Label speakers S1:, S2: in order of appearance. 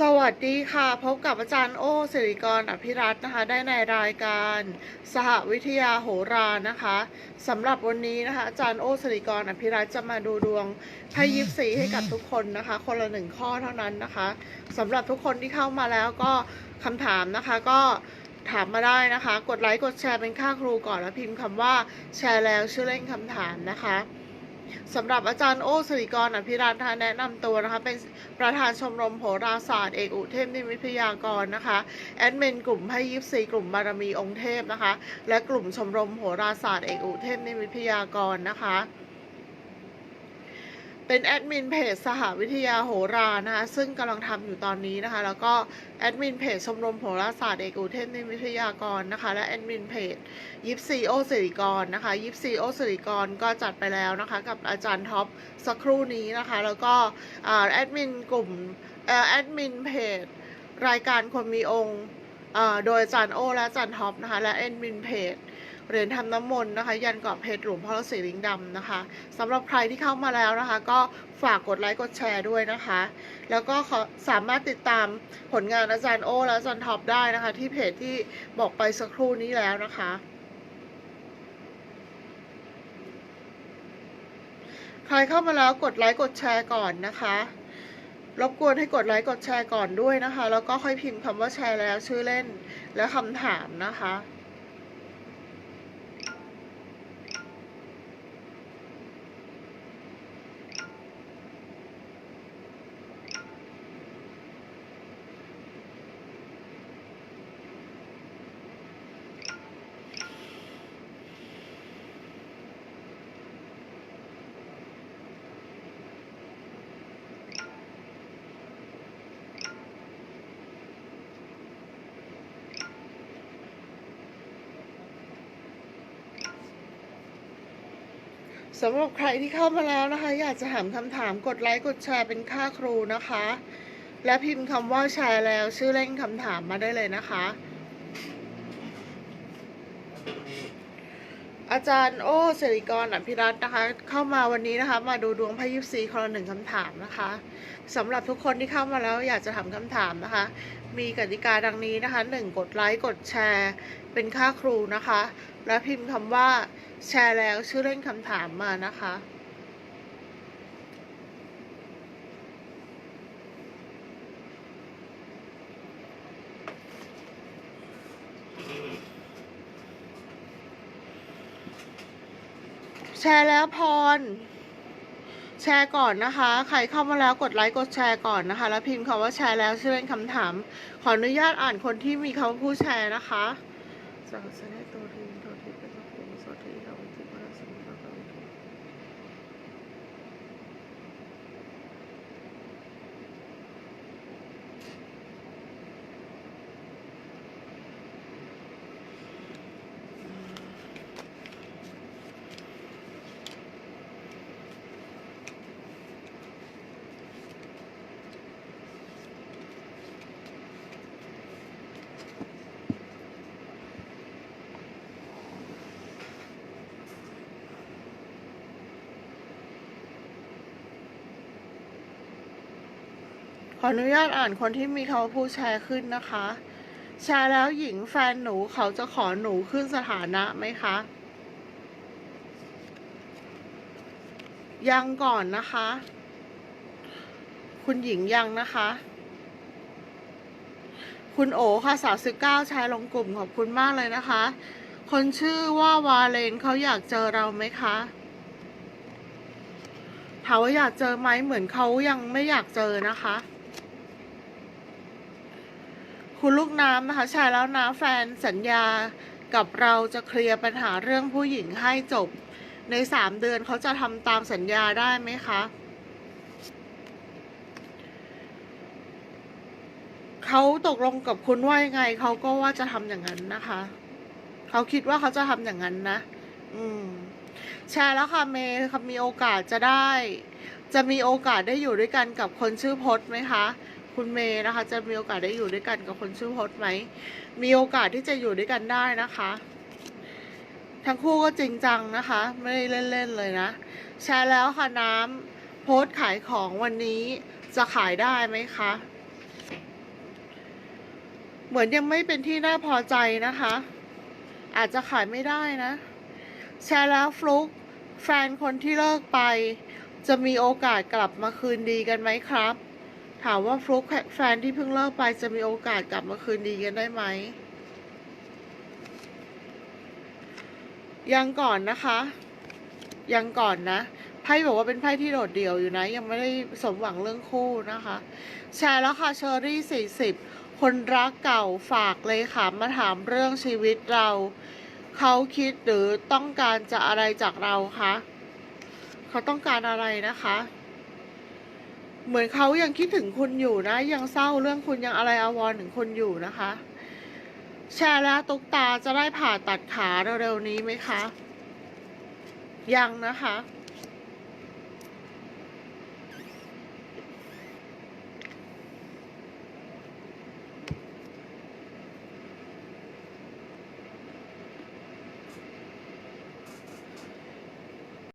S1: สวัสดีค่ะ พบกับอาจารย์โอสิริกรอภิรัตน์นะคะ ได้ในรายการสหวิทยาโหรานะคะสำหรับวันนี้นะคะ อาจารย์โอสิริกรอภิรัตน์จะมาดูดวงไพ่ยิปซีให้กับทุกคนนะคะ คนละหนึ่งข้อเท่านั้นนะคะสำหรับทุกคนที่เข้ามาแล้วก็คำถามนะคะก็ถามมาได้นะคะ กดไลค์กดแชร์เป็นค่าครูก่อนแล้วพิมพ์คำว่าแชร์แล้วชื่อเล่นคำถามนะคะ สำหรับอาจารย์โอสิริกรอภิรัตน์แนะนำตัวนะคะ เป็นประธานชมรมโหราศาสตร์เอกอุเทพนิวิทยากรนะคะ แอดมินกลุ่มให้ยิปซีกลุ่มบารมีองค์เทพนะคะ และกลุ่มชมรมโหราศาสตร์เอกอุเทพนิวิทยากรนะคะ เป็นแอดมินเพจสหวิทยาโหรานะคะซึ่งกำลังทำอยู่ตอนนี้นะคะ แล้วก็แอดมินเพจชมรมโหราศาสตร์เอกอุเทพนิวิทยากรนะคะ และแอดมินเพจยิปซีโอสิริกรนะคะยิปซีโอสิริกรก็จัดไปแล้วนะคะ กับอาจารย์ท็อปสักครู่นี้นะคะ แล้วก็แอดมินกลุ่มแอดมินเพจรายการคนมีองค์โดยอาจารย์โอและอาจารย์ท็อปนะคะ และแอดมินเพจ เหรียญทำน้ำมนต์นะคะ ยันเกาะเพชรหลวงพ่อฤาษีลิงดำนะคะสำหรับใครที่เข้ามาแล้วนะคะ ก็ฝากกดไลค์กดแชร์ด้วยนะคะ แล้วก็สามารถติดตามผลงานอาจารย์โอและอาจารย์ท็อปได้นะคะ ที่เพจที่บอกไปสักครู่นี้แล้วนะคะใครเข้ามาแล้วกดไลค์กดแชร์ก่อนนะคะ รบกวนให้กดไลค์กดแชร์ก่อนด้วยนะคะ แล้วก็ค่อยพิมพ์คำว่าแชร์แล้วชื่อเล่นและคำถามนะคะ สำหรับใครที่เข้ามาแล้วนะคะ อยากจะถามคำถามกดไลค์กดแชร์เป็นค่าครูนะคะ และพิมพ์คำว่าแชร์แล้วชื่อเล่นคำถามมาได้เลยนะคะ อาจารย์โอสิริกรอภิรัตน์นะคะ เข้ามาวันนี้นะคะ มาดูดวงพยิบซีคนละหนึ่งคำถามนะคะสำหรับทุกคนที่เข้ามาแล้วอยากจะถามคำถามนะคะ มีกติกาดังนี้นะคะหนึ่งกดไลค์กดแชร์ เป็นค่าครูนะคะ และพิมพ์คำว่า แชร์แล้วชื่อเล่นคำถามมานะคะ แชร์แล้วพร แชร์ก่อนนะคะ ใครเข้ามาแล้วกดไลค์กดแชร์ก่อนนะคะ แล้วพิมพ์คำว่าแชร์แล้วชื่อเล่นคำถาม ขออนุญาตอ่านคนที่มีคำว่าผู้แชร์นะคะ สังสรรค์ตัวทีตัวทีเป็นตัวทีสวัสดีเราที่มาสมุทรเรา ออนุญาตอ่านคนที่มีคำว่าผู้แชร์ขึ้นนะคะ แชร์แล้วหญิงแฟนหนูเขาจะขอหนูขึ้นสถานะไหมคะ ยังก่อนนะคะ คุณหญิงยังนะคะ คุณโอค่ะสาวสิบเก้าแชร์ลงกลุ่มขอบคุณมากเลยนะคะ คนชื่อว่าวาเลนเขาอยากเจอเราไหมคะถามว่าอยากเจอไหมเหมือนเขายังไม่อยากเจอนะคะ คุณลูกน้ำนะคะใช่แล้วนะแฟนสัญญากับเราจะเคลียร์ปัญหาเรื่องผู้หญิงให้จบ ในสามเดือนเขาจะทำตามสัญญาได้ไหมคะเขาตกลงกับคุณว่ายังไงเขาก็ว่าจะทำอย่างนั้นนะคะเขาคิดว่าเขาจะทำอย่างนั้นนะ อืม แชร์แล้วค่ะเมย์คมีโอกาสจะได้ จะมีโอกาสได้อยู่ด้วยกันกับคนชื่อพจน์ไหมคะ คุณเมย์นะคะ จะมีโอกาสได้อยู่ด้วยกันกับคนชื่อพจน์ไหม มีโอกาสที่จะอยู่ด้วยกันได้นะคะ ทั้งคู่ก็จริงจังนะคะ ไม่ได้เล่นๆเลยนะ แชร์แล้วค่ะน้ำโพสขายของวันนี้จะขายได้ไหมคะ เหมือนยังไม่เป็นที่น่าพอใจนะคะ อาจจะขายไม่ได้นะ แชร์แล้วฟลุกแฟนคนที่เลิกไป จะมีโอกาสกลับมาคืนดีกันไหมครับ ถามว่าฟลุกแฟนที่เพิ่งเลิกไปจะมีโอกาสกลับมาคืนดีกันได้ไหม ยังก่อนนะคะ ยังก่อนนะไพ่บอกว่าเป็นไพ่ที่โดดเดี่ยวอยู่นะ ยังไม่ได้สมหวังเรื่องคู่นะคะ แชร์แล้วค่ะเชอรี่สี่สิบคนรักเก่าฝากเลยค่ะมาถามเรื่องชีวิตเรา เขาคิดหรือต้องการจะอะไรจากเราคะเขาต้องการอะไรนะคะ เหมือนเขายังคิดถึงคุณอยู่นะ ยังเศร้าเรื่องคุณยังอะไรอาวรณ์ถึงคุณอยู่นะคะ แชร์แล้วตุ๊กตาจะได้ผ่าตัดขาเร็วๆนี้ไหมคะ ยังนะคะ